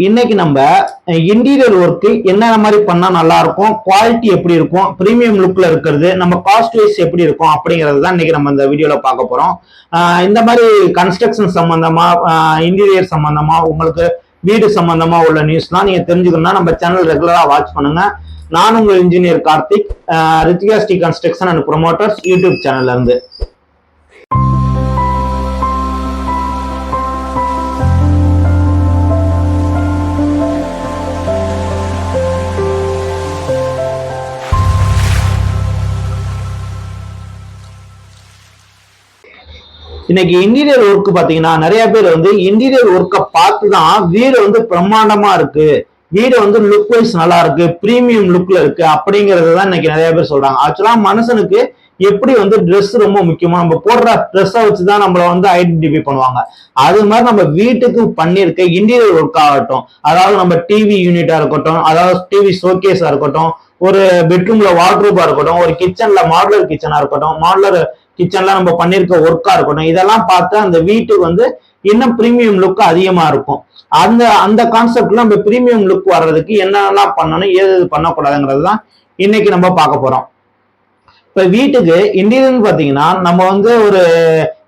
இன்னைக்கு நம்ம interior work என்னென்ன மாதிரி பண்ணால் நல்லா இருக்கும் குவாலிட்டி எப்படி இருக்கும் ப்ரீமியம் லுக்கில் இருக்கிறது நம்ம காஸ்ட் வைஸ் எப்படி இருக்கும் அப்படிங்கிறது தான் இன்னைக்கு நம்ம இந்த வீடியோவில் பார்க்க போகிறோம் இந்த மாதிரி கன்ஸ்ட்ரக்ஷன் சம்மந்தமாக இன்டீரியர் சம்மந்தமாக உங்களுக்கு வீடு சம்மந்தமாக உள்ள நியூஸ்லாம் நீங்கள் தெரிஞ்சுக்கணும்னா நம்ம சேனல் ரெகுலராக வாட்ச் பண்ணுங்கள் நான் உங்கள் engineer Karthik Rithika Shri construction and promoters YouTube சேனல்லேருந்து இன்னைக்கு இன்டீரியர் ஒர்க் பாத்தீங்கன்னா நிறைய பேர் வந்து இன்டீரியர் ஒர்க்கை பார்த்து தான் வீடு வந்து பிரம்மாண்டமா இருக்கு. வீடு வந்து லுக் வைஸ் நல்லா இருக்கு பிரீமியம் லுக்ல இருக்கு அப்படிங்கறது தான் இன்னைக்கு நிறைய பேர் சொல்றாங்க. ஆக்சுவலா மனுஷனுக்கு எப்படி வந்து ட்ரெஸ் ரொம்ப முக்கியமா நம்ம போடுற ட்ரெஸ்ஸை வச்சு தான் நம்மள வந்து ஐடென்டிஃபை பண்ணுவாங்க. அது மாதிரி நம்ம வீட்டுக்கு பண்ணியிருக்க இன்டீரியர் ஒர்க் ஆகட்டும் அதாவது நம்ம டிவி யூனிட்டா இருக்கட்டும் அதாவது டிவி ஷோகேஸா இருக்கட்டும் ஒரு பெட்ரூம்ல வார்ட்ரூபா இருக்கட்டும் ஒரு கிச்சன்ல மாடுலர் கிச்சனா இருக்கட்டும் மாடுலர் கிச்சன்ல நம்ம பண்ணிருக்க ஒர்க்கா இருக்கட்டும் இதெல்லாம் பார்த்து அந்த வீட்டுக்கு வந்து இன்னும் ப்ரீமியம் லுக் அதிகமா இருக்கும். அந்த அந்த கான்செப்ட்ல நம்ம பிரீமியம் லுக் வர்றதுக்கு என்னென்னலாம் பண்ணணும் ஏது எது பண்ணக்கூடாதுங்கிறது தான் இன்னைக்கு நம்ம பார்க்க போறோம். இப்ப வீட்டுக்கு இன்டீரியர்னு பாத்தீங்கன்னா நம்ம வந்து ஒரு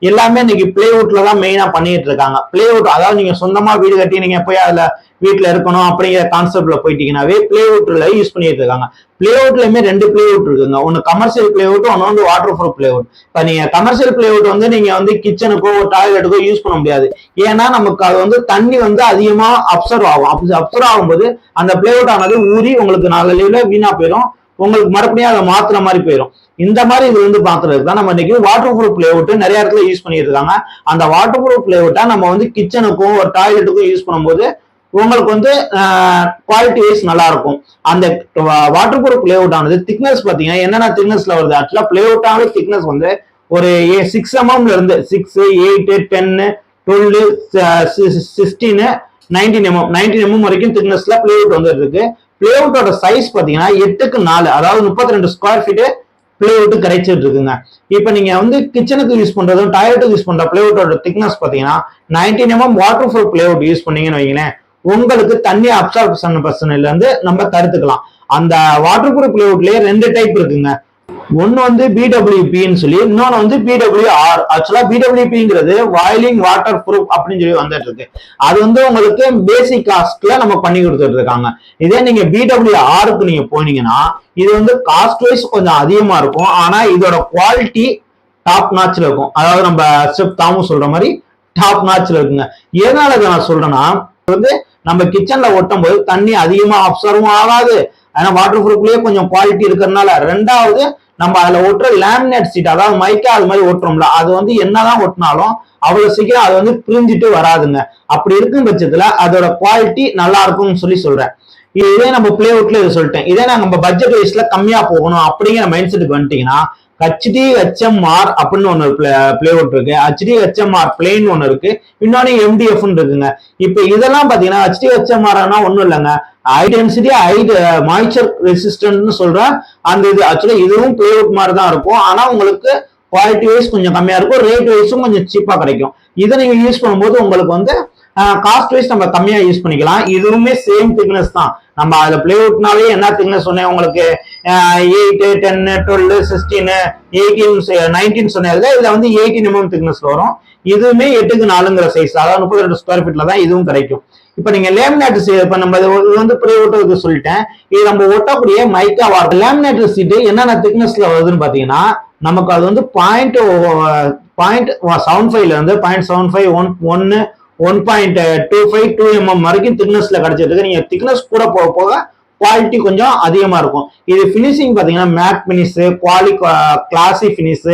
எல்லாமே இன்னைக்கு பிளேவுட்ல தான் மெயினா பண்ணிட்டு இருக்காங்க. பிளேவுட் அதாவது நீங்க சொந்தமா வீடு கட்டி நீங்க போய் அதுல வீட்டுல இருக்கணும் அப்படிங்கிற கான்செப்ட்ல போயிட்டீங்கன்னாவே பிளேவுட்ல யூஸ் பண்ணிட்டு இருக்காங்க. பிளேவுட்லயுமே ரெண்டு பிளேவுட் இருக்குங்க. ஒன்னு கமர்ஷியல் பிளேவுட் ஒன்னு வந்து வாட்டர் ப்ரூஃப் பிளேவுட் இப்ப நீங்க கமர்ஷியல் பிளேவுட் வந்து நீங்க வந்து கிச்சனுக்கோ டாய்லெட்டுக்கோ யூஸ் பண்ண முடியாது. ஏன்னா நமக்கு அது வந்து தண்ணி வந்து அதிகமா அப்சர்வ் ஆகும். அப்படி அப்சர்வ் ஆகும்போது அந்த பிளேவுட் ஆனது ஊறி உங்களுக்கு நாலு லீவ்ல வீணா போயிடும். உங்களுக்கு மறுபடியும் அதை மாத்துற மாதிரி போயிடும் இந்த மாதிரி இது வந்து பாக்குறதுக்கு தான் நம்ம இன்னைக்கு வாட்டர் ப்ரூஃப் பிளேவுட் நிறைய இடத்துல யூஸ் பண்ணிட்டு இருக்காங்க. அந்த வாட்டர் ப்ரூஃப் பிளேவுட்டை நம்ம வந்து கிச்சனுக்கும் ஒரு டாய்லெட்டுக்கும் யூஸ் பண்ணும்போது உங்களுக்கு வந்து குவாலிட்டி வைஸ் நல்லா இருக்கும். அந்த வாட்டர் ப்ரூஃப் பிளேவுட் ஆனது திக்னஸ் பாத்தீங்கன்னா என்னென்ன திக்னஸ்ல வருது? ஆக்சுவலா பிளேவுட் ஆனது திக்னஸ் வந்து ஒரு சிக்ஸ் எம்எம்ல இருந்து six eight ten twelve sixteen nineteen MM nineteen MM வரைக்கும் திக்னஸ்ல பிளேவுட் வந்துருக்கு பிளேவுட்டோட சைஸ் பாத்தீங்கன்னா எட்டுக்கு நாலு அதாவது முப்பத்தி ரெண்டு ஸ்கொயர் ஃபீட்டு பிளேவுட் கிடைச்சிட்டு இருக்குங்க. இப்போ நீங்க வந்து கிச்சனுக்கு யூஸ் பண்றதும் டாய்லெட்டுக்கு யூஸ் பண்ற பிளேவுட்டோட திக்னஸ் பாத்தீங்கன்னா nineteen MM water proof plywood use பண்ணீங்கன்னு வைங்களேன் உங்களுக்கு தண்ணி அப்சார்ப்ஷன் பிரச்சனைல இருந்து நம்ம தடுத்துக்கலாம். அந்த வாட்டர் ப்ரூஃப் பிளேவுட்லயே ரெண்டு டைப் இருக்குங்க. ஒன்னு வந்து பிடபிள்யூபின்னு சொல்லி இன்னொன்னு வந்து பிடபிள்யூஆர் ஆக்சுவலா பிடபிள்யூபிங்கிறது வாயிலிங் வாட்டர் ப்ரூஃப் அப்படின்னு சொல்லி வந்துட்டு இருக்கு. அது வந்து உங்களுக்கு பேசிக் காஸ்ட்ல நம்ம பண்ணி கொடுத்துட்டு இருக்காங்க. இதே நீங்க பிடபிள்யூ ஆருக்கு நீங்க போனீங்கன்னா இது வந்து காஸ்ட் வைஸ் கொஞ்சம் அதிகமா இருக்கும். ஆனா இதோட குவாலிட்டி டாப் நாச்சில் இருக்கும். அதாவது நம்ம செப் தாமும் சொல்ற மாதிரி டாப் நாச்சில் இருக்குங்க. எதனால இதை நான் சொல்றேன்னா வந்து நம்ம கிச்சன்ல ஒட்டும் போது தண்ணி அதிகமா அப்சர்வும் ஆகாது. ஆனா வாட்டர் ப்ரூஃப்லயே கொஞ்சம் குவாலிட்டி இருக்கிறதுனால. ரெண்டாவது நம்ம அதுல ஒட்டுற லேமினேட் சீட் அதாவது மைக்கா அது மாதிரி ஒட்டுறோம்ல அது வந்து என்னதான் ஒட்டினாலும் அவ்வளவு சீக்கிரம் அது வந்து பிரிஞ்சிட்டு வராதுங்க. அப்படி இருக்கும் பட்சத்துல அதோட குவாலிட்டி நல்லா இருக்கும்னு சொல்லி சொல்றேன். இதே நம்ம பிளேவுட்ல இதை சொல்லிட்டேன். இதே நம்ம பட்ஜெட் வைஸ்ல கம்மியா போகணும் அப்படிங்கிற மைண்ட் செட்டுக்கு வந்துட்டீங்கன்னா ஹச்டி ஹெச்எம்ஆர் அப்படின்னு ஒன்று பிளேவுட் இருக்கு. ஹச்டி ஹெச்எம்ஆர் பிளேன் ஒன்று இருக்கு. இன்னொன்னு எம்டிஎஃப்னு இருக்குங்க. இப்போ இதெல்லாம் பார்த்தீங்கன்னா ஹச்டி ஹெச்எம்ஆர்னா ஒன்றும் இல்லைங்க. ஹை டென்சிட்டி ஹை மாய்ச்சர் ரெசிஸ்டன்ட்னு சொல்றேன் அந்த இது. ஆக்சுவலாக இதுவும் பிளேவுட் மாதிரி தான் இருக்கும். ஆனால் உங்களுக்கு குவாலிட்டி வைஸ் கொஞ்சம் கம்மியாக இருக்கும். ரேட் வைஸும் கொஞ்சம் சீப்பாக கிடைக்கும். இதை நீங்கள் யூஸ் பண்ணும்போது உங்களுக்கு வந்து காஸ்ட் வைஸ் நம்ம கம்மியா யூஸ் பண்ணிக்கலாம். இதுவுமே சேம் திக்னஸ் தான். நம்ம அதுல பிளேவுட்னாலே என்ன திக்னஸ் சொன்னேன்? உங்களுக்கு eight ten twelve sixteen eighteen nineteen சொன்னதுல இதுல வந்து எயிட்டீன் எம்எம் திக்னஸ் வரும். இதுவுமே எட்டுக்கு நாலுங்கிற சைஸ் அதாவது முப்பத்தி ரெண்டு ஸ்கொயர் ஃபீட்ல தான் இதுவும் கிடைக்கும். இப்ப நீங்க லேமினேட் இப்ப நம்ம இது வந்து பிளேவுட் சொல்லிட்டேன். இது நம்ம ஒட்டக்கூடிய மைக்கா வார் லேமினேட் சீட்டு என்னென்ன திக்னஸ்ல வருதுன்னு பாத்தீங்கன்னா நமக்கு அது வந்து பாயிண்ட் பாயிண்ட் செவன் ஃபைவ்ல இருந்து பாயிண்ட் செவன் ஃபைவ் ஒன் ஒன்னு one point two five two MM வரைக்கும் திக்னஸ்ல கிடைச்சிருக்கு நீங்க திக்னஸ் கூட போக போக குவாலிட்டி கொஞ்சம் அதிகமா இருக்கும். இது ஃபினிஷிங் பாத்தீங்கன்னா matte finish குவாலி classy finish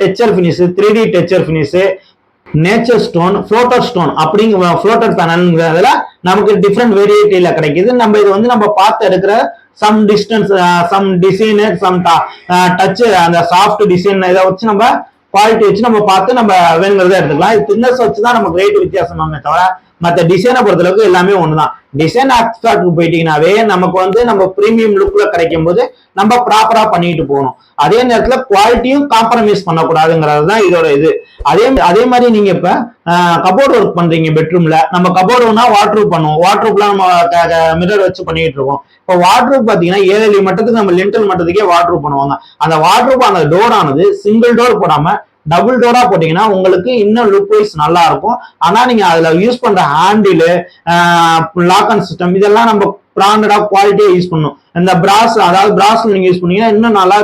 texture finish three D texture finish nature stone floater stone அப்படிங்கிற ஃப்ளோட்டர் பேனல்ங்கிறதுல நமக்கு டிஃப்ரெண்ட் வேரியட்டியில கிடைக்குது. நம்ம இது வந்து நம்ம பார்த்து எடுக்கிற some distance some design some touch அந்த சாஃப்ட் டிசைன் இதை வச்சு நம்ம குவாலிட்டி வச்சு நம்ம பார்த்து நம்ம வேணுங்கிறத எடுத்துக்கலாம். இது திக்னஸ் வச்சு தான் நமக்கு ரேட் வித்தியாசமாமே தவிர மற்ற டிசைனை பொறுத்தளவுக்கு எல்லாமே ஒண்ணுதான். டிசைன் அப்சார்ட்க்கு போயிட்டீங்கன்னாவே நமக்கு வந்து நம்ம ப்ரீமியம் லுக்ல கிடைக்கும் போது நம்ம ப்ராப்பரா பண்ணிட்டு போகணும். அதே நேரத்துல குவாலிட்டியும் காம்ப்ரமைஸ் பண்ணக்கூடாதுங்கிறது தான் இதோட இது. அதே அதே மாதிரி நீங்க இப்ப கபோர்டு ஒர்க் பண்றீங்க பெட்ரூம்ல நம்ம கபோர்டுனா வாட்ரூப் பண்ணுவோம். வாட்ரூப்லாம் நம்ம மிரர் வச்சு பண்ணிட்டு இருக்கோம். இப்போ வாட்ரூப் பாத்தீங்கன்னா ஏழு மட்டத்துக்கு நம்ம லென்டல் மட்டத்துக்கே வாட்ரூப் பண்ணுவாங்க. அந்த வாட்ரூப் அந்த டோர் ஆனது சிங்கிள் டோர் போடாம டபுள் டோரா போட்டீங்கன்னா உங்களுக்கு இன்னும் லுக் வைஸ் நல்லா இருக்கும். ஆனா நீங்க அதுல யூஸ் பண்ற ஹேண்டிலு லாக் அண்ட் சிஸ்டம் இதெல்லாம் நம்ம பிராண்டடா குவாலிட்டியா யூஸ் பண்ணும் இந்த பிராஸ் அதாவது பிராஸ் நீங்க யூஸ் பண்ணீங்கன்னா இன்னும் நல்லா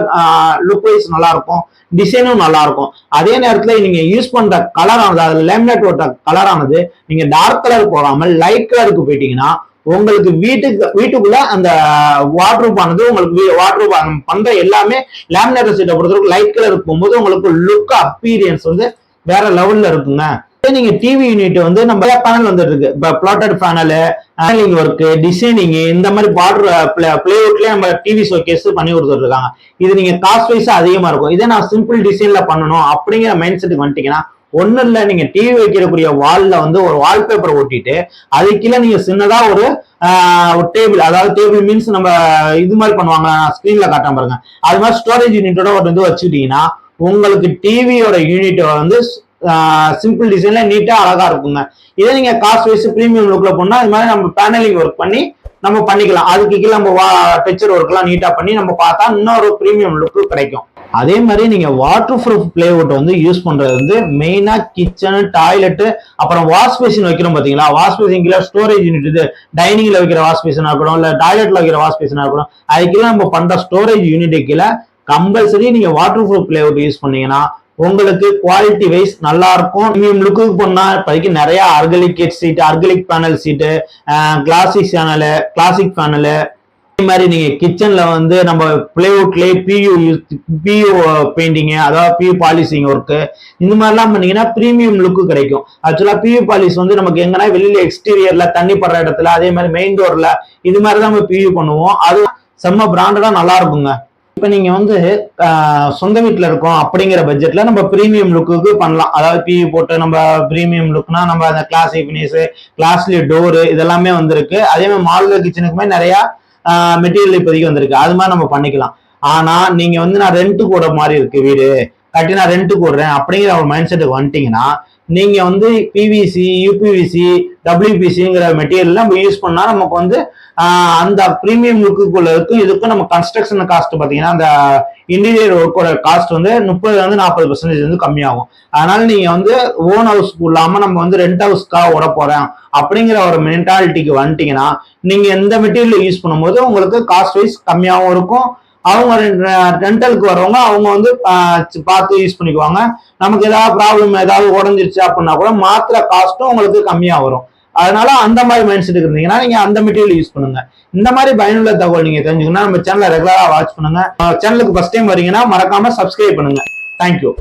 லுக் வைஸ் நல்லா இருக்கும். டிசைனும் நல்லா இருக்கும். அதே நேரத்துல நீங்க யூஸ் பண்ற கலர் ஆனது அது லேமினேட் ஓட்ட கலர் ஆனது நீங்க டார்க் கலர் போகாமல் லைட் கலருக்கு போயிட்டீங்கன்னா உங்களுக்கு வீட்டுக்கு வீட்டுக்குள்ள அந்த வாட்ரூப் ஆனது உங்களுக்கு வாட்ரூப் பண்ற எல்லாமே லேமினேட்டர் சீட்டை பொறுத்தவரைக்கும் லைட் கலர் போகும்போது உங்களுக்கு லுக் அப்பீரியன்ஸ் வந்து வேற லெவல்ல இருக்குங்க. நீங்க டிவி யூனிட் வந்து நம்ம பேனல் வந்துட்டு இருக்கு. இப்போ fluted panel paneling work designing இந்த மாதிரி பார்டர் பிளேவுட்லயே நம்ம டிவி ஷோகேஸ் பண்ணி கொடுத்துட்டு இருக்காங்க இது நீங்க காஸ்ட் வைஸ் அதிகமா இருக்கும். இதே நான் சிம்பிள் டிசைன்ல பண்ணணும் அப்படிங்கிற மைண்ட் செட்டுக்கு வந்துட்டீங்கன்னா ஒன்றும் இல்ல நீங்க டிவி வைக்கிறக்கூடிய வால்ல வந்து ஒரு வால்பேப்பர் ஒட்டிட்டு அது கீழே நீங்க சின்னதா ஒரு ஒரு டேபிள் அதாவது டேபிள் மீன்ஸ் நம்ம இது மாதிரி பண்ணுவாங்க ஸ்கிரீன்ல காட்டாம பாருங்க. அது மாதிரி ஸ்டோரேஜ் யூனிட்டோட ஒரு இது வச்சுக்கிட்டீங்கன்னா உங்களுக்கு டிவியோட யூனிட் வந்து சிம்பிள் டிசைன்ல நீட்டா அழகா இருக்குங்க. இதே நீங்க காஸ்ட் வைஸ் ப்ரீமியம் லுக்ல போனா இது மாதிரி நம்ம பேனலிங் ஒர்க் பண்ணி நம்ம பண்ணிக்கலாம். அதுக்கு கீழே நம்ம டெக்சர் ஒர்க்லாம் நீட்டா பண்ணி நம்ம பார்த்தா இன்னொரு ப்ரீமியம் லுக் கிடைக்கும். அதே மாதிரி நீங்க வாட்டர் ப்ரூஃப் பிளேவுட் வந்து யூஸ் பண்றது வந்து மெயினா கிச்சன் டாய்லெட் அப்புறம் வாஷ் பேசின் வைக்கிறோம் பாத்தீங்களா? வாஷ் பேசின் கீழே ஸ்டோரேஜ் யூனிட் இது. டைனிங்ல வைக்கிற வாஷ் பேசினா இருக்கணும் இல்ல டாய்லெட்ல வைக்கிற வாஷ் பேசினா இருக்கணும் அதுக்கெல்லாம் நம்ம பண்ற ஸ்டோரேஜ் யூனிட் கீழே கம்பல்சரி நீங்க வாட்டர் ப்ரூஃப் பிளேவுட் யூஸ் பண்ணீங்கன்னா உங்களுக்கு குவாலிட்டி வைஸ் நல்லா இருக்கும். ப்ரீமியம் லுக்குக்கு போனா இப்போதைக்கு நிறைய acrylic sheet acrylic panel sheet classic channel classic panel மாதிரி நீங்க கிச்சன்ல வந்து நம்ம பிளேவுட்லயே பியூ பியூ பெயிண்டிங் அதாவது பியூ பாலிசிங் ஒர்க்கு இந்த மாதிரிலாம் பண்ணீங்கன்னா ப்ரீமியம் லுக்கு கிடைக்கும். ஆக்சுவலா பியூ பாலிஸ் வந்து நமக்கு எங்கன்னா வெளியில எக்ஸ்டீரியர்ல தண்ணி படுற இடத்துல அதே மாதிரி மெயின் டோர்ல இது மாதிரி தான் நம்ம பியூ பண்ணுவோம். அது செம்ம பிராண்டடா நல்லா இருக்குங்க. இப்ப நீங்க வந்து சொந்த வீட்டுல இருக்கோம் அப்படிங்கிற பட்ஜெட்ல நம்ம ப்ரீமியம் லுக்குக்கு பண்ணலாம். அதாவது பிவி போட்டு நம்ம ப்ரீமியம் லுக்னா நம்ம அந்த கிளாசிக் பினிஷ் கிளாஸ்லி டோரு இதெல்லாமே வந்திருக்கு. அதே மாதிரி மாடுலர் கிச்சனுக்குமே நிறையா மெட்டீரியல் இப்போதைக்கு வந்திருக்கு. அது மாதிரி நம்ம பண்ணிக்கலாம். ஆனா நீங்க வந்து நான் ரெண்ட் கூட மாதிரி இருக்கு வீடு. கட்டி நான் ரெண்ட் போடுறேன் அப்படிங்கிற ஒரு மைண்ட் செட்டுக்கு வந்துட்டீங்கன்னா நீங்க வந்து பிவிசி யூபிவிசி டபிள்யூபிசிங்கிற மெட்டீரியல் நம்ம யூஸ் பண்ணா நமக்கு வந்து அந்த ப்ரீமியம் லுக்குக்குள்ள இருக்கும். இதுக்கும் நம்ம கன்ஸ்ட்ரக்ஷன் காஸ்ட் பாத்தீங்கன்னா அந்த இன்டீரியர் ஒர்க்கோட காஸ்ட் வந்து முப்பதுல இருந்து நாற்பது பர்சன்டேஜ் வந்து கம்மியாகும். அதனால நீங்க வந்து ஓன் ஹவுஸ்க்கு இல்லாம நம்ம வந்து ரெண்ட் ஹவுஸ்க்காக விட போறேன் அப்படிங்கிற ஒரு மென்டாலிட்டிக்கு வந்துட்டீங்கன்னா நீங்க எந்த மெட்டீரியல் யூஸ் பண்ணும்போது உங்களுக்கு காஸ்ட் வைஸ் கம்மியாகவும் இருக்கும். அவங்க ரெண்டலுக்கு வரவங்க அவங்க வந்து பார்த்து யூஸ் பண்ணிக்குவாங்க. நமக்கு ஏதாவது ப்ராப்ளம் ஏதாவது உடஞ்சிருச்சு அப்படின்னா கூட மாத்திர காஸ்ட்டும் உங்களுக்கு கம்மியாக வரும். அதனால அந்த மாதிரி மைண்ட் செட் இருந்தீங்கன்னா நீங்க அந்த மெட்டீரியல் யூஸ் பண்ணுங்க. இந்த மாதிரி பயனுள்ள தகவல் நீங்க தெரிஞ்சுக்கணும்னா நம்ம சேனலை ரெகுலரா வாட்ச் பண்ணுங்க. சேனலுக்கு ஃபர்ஸ்ட் டைம் வரீங்கன்னா மறக்காம சப்ஸ்கிரைப் பண்ணுங்க. தேங்க்யூ